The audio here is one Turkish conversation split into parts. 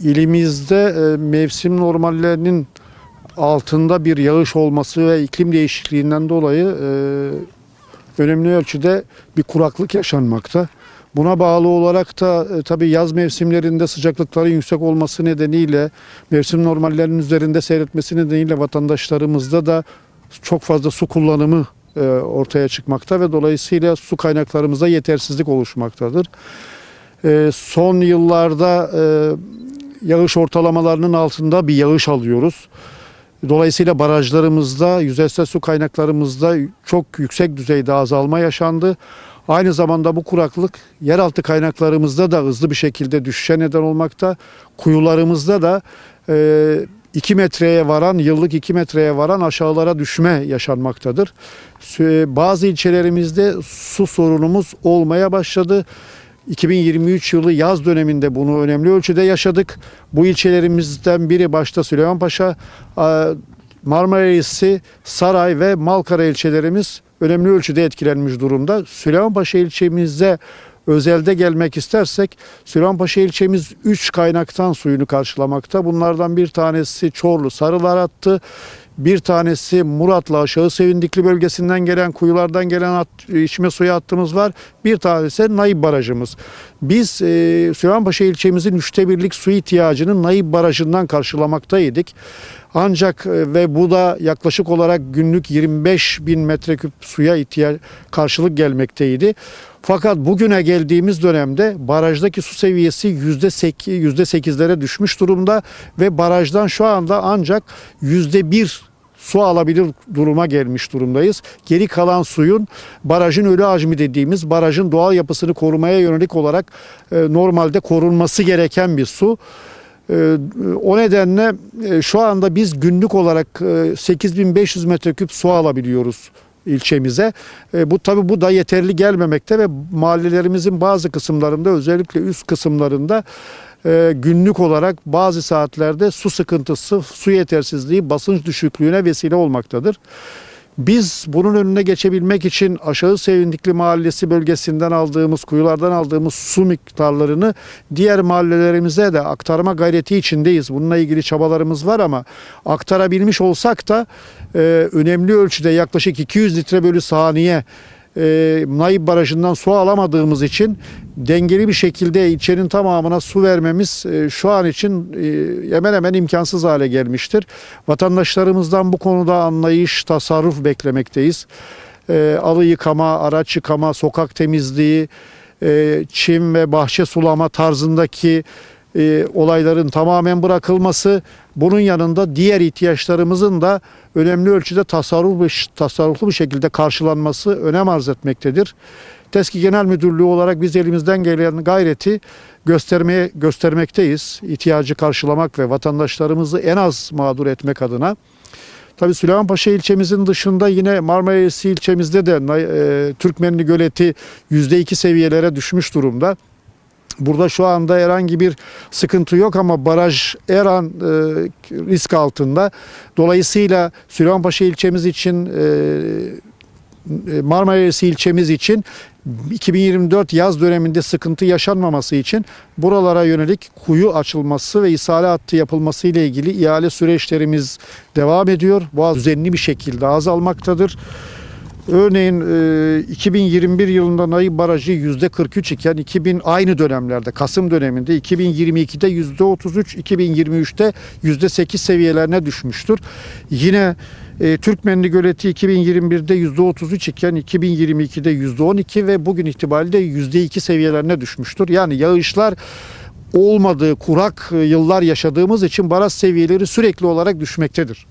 ilimizde e, mevsim normallerinin altında bir yağış olması ve iklim değişikliğinden dolayı e, önemli ölçüde bir kuraklık yaşanmakta. Buna bağlı olarak da e, tabii yaz mevsimlerinde sıcaklıkların yüksek olması nedeniyle mevsim normallerinin üzerinde seyretmesi nedeniyle vatandaşlarımızda da çok fazla su kullanımı e, ortaya çıkmakta ve dolayısıyla su kaynaklarımızda yetersizlik oluşmaktadır. Son yıllarda yağış ortalamalarının altında bir yağış alıyoruz. Dolayısıyla barajlarımızda, yüzeysel su kaynaklarımızda çok yüksek düzeyde azalma yaşandı. Aynı zamanda bu kuraklık yeraltı kaynaklarımızda da hızlı bir şekilde düşüşe neden olmakta. Kuyularımızda da 2 metreye varan, yıllık 2 metreye varan aşağılara düşme yaşanmaktadır. Bazı ilçelerimizde su sorunumuz olmaya başladı. 2023 yılı yaz döneminde bunu önemli ölçüde yaşadık. Bu ilçelerimizden biri başta Süleymanpaşa, a, Marmara'yı, Saray ve Malkara ilçelerimiz önemli ölçüde etkilenmiş durumda. Süleymanpaşa ilçemizde özelde gelmek istersek Süleymanpaşa ilçemiz 3 kaynaktan suyunu karşılamakta. Bunlardan bir tanesi Çorlu Sarılar attı. Bir tanesi Muratlı Aşağı Sevindikli bölgesinden gelen kuyulardan gelen at- içme suyu hattımız var. Bir tanesi Nayib Barajımız. Biz e, Süleymanpaşa ilçemizin üçte birlik su ihtiyacını Nayib Barajı'ndan karşılamaktaydık. Ancak e, ve bu da yaklaşık olarak günlük 25 bin metreküp suya ihtiyaç karşılık gelmekteydi. Fakat bugüne geldiğimiz dönemde barajdaki su seviyesi %8, %8'lere düşmüş durumda ve barajdan şu anda ancak %1 su alabilir duruma gelmiş durumdayız. Geri kalan suyun barajın ölü hacmi dediğimiz barajın doğal yapısını korumaya yönelik olarak e, normalde korunması gereken bir su. Ee, O nedenle e, şu anda biz günlük olarak e, 8500 metreküp su alabiliyoruz ilçemize. E, Bu tabi bu da yeterli gelmemekte ve mahallelerimizin bazı kısımlarında özellikle üst kısımlarında e, günlük olarak bazı saatlerde su sıkıntısı, su yetersizliği, basınç düşüklüğüne vesile olmaktadır. Biz bunun önüne geçebilmek için aşağı Sevindikli Mahallesi bölgesinden aldığımız, kuyulardan aldığımız su miktarlarını diğer mahallelerimize de aktarma gayreti içindeyiz. Bununla ilgili çabalarımız var ama aktarabilmiş olsak da e, önemli ölçüde yaklaşık 200 litre bölü saniye e, Nayib Barajı'ndan su alamadığımız için dengeli bir şekilde ilçenin tamamına su vermemiz e, şu an için e, hemen hemen imkansız hale gelmiştir. Vatandaşlarımızdan bu konuda anlayış, tasarruf beklemekteyiz. E, alı yıkama, araç yıkama, sokak temizliği, e, çim ve bahçe sulama tarzındaki e, olayların tamamen bırakılması, bunun yanında diğer ihtiyaçlarımızın da önemli ölçüde tasarruf, tasarruflu bir şekilde karşılanması önem arz etmektedir. TESKİ Genel Müdürlüğü olarak biz elimizden gelen gayreti göstermeye göstermekteyiz. İhtiyacı karşılamak ve vatandaşlarımızı en az mağdur etmek adına. Tabii Süleymanpaşa ilçemizin dışında yine Marmaris ilçemizde de e, Türkmenli göleti %2 seviyelere düşmüş durumda. Burada şu anda herhangi bir sıkıntı yok ama baraj her an e, risk altında. Dolayısıyla Süleymanpaşa ilçemiz için e, e, Marmaris ilçemiz için 2024 yaz döneminde sıkıntı yaşanmaması için buralara yönelik kuyu açılması ve isale hattı yapılması ile ilgili ihale süreçlerimiz devam ediyor. Bu düzenli bir şekilde azalmaktadır. Örneğin e, 2021 yılında Nayib Barajı %43 iken 2000 aynı dönemlerde Kasım döneminde 2022'de %33, 2023'te %8 seviyelerine düşmüştür. Yine e, Türkmenli Göleti 2021'de %33 iken 2022'de %12 ve bugün itibariyle %2 seviyelerine düşmüştür. Yani yağışlar olmadığı kurak e, yıllar yaşadığımız için baraj seviyeleri sürekli olarak düşmektedir.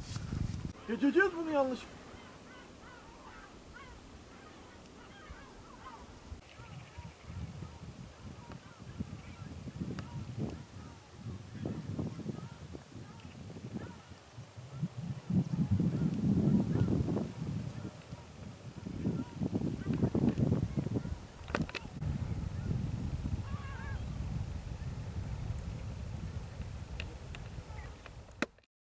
Geçeceğiz bunu yanlış.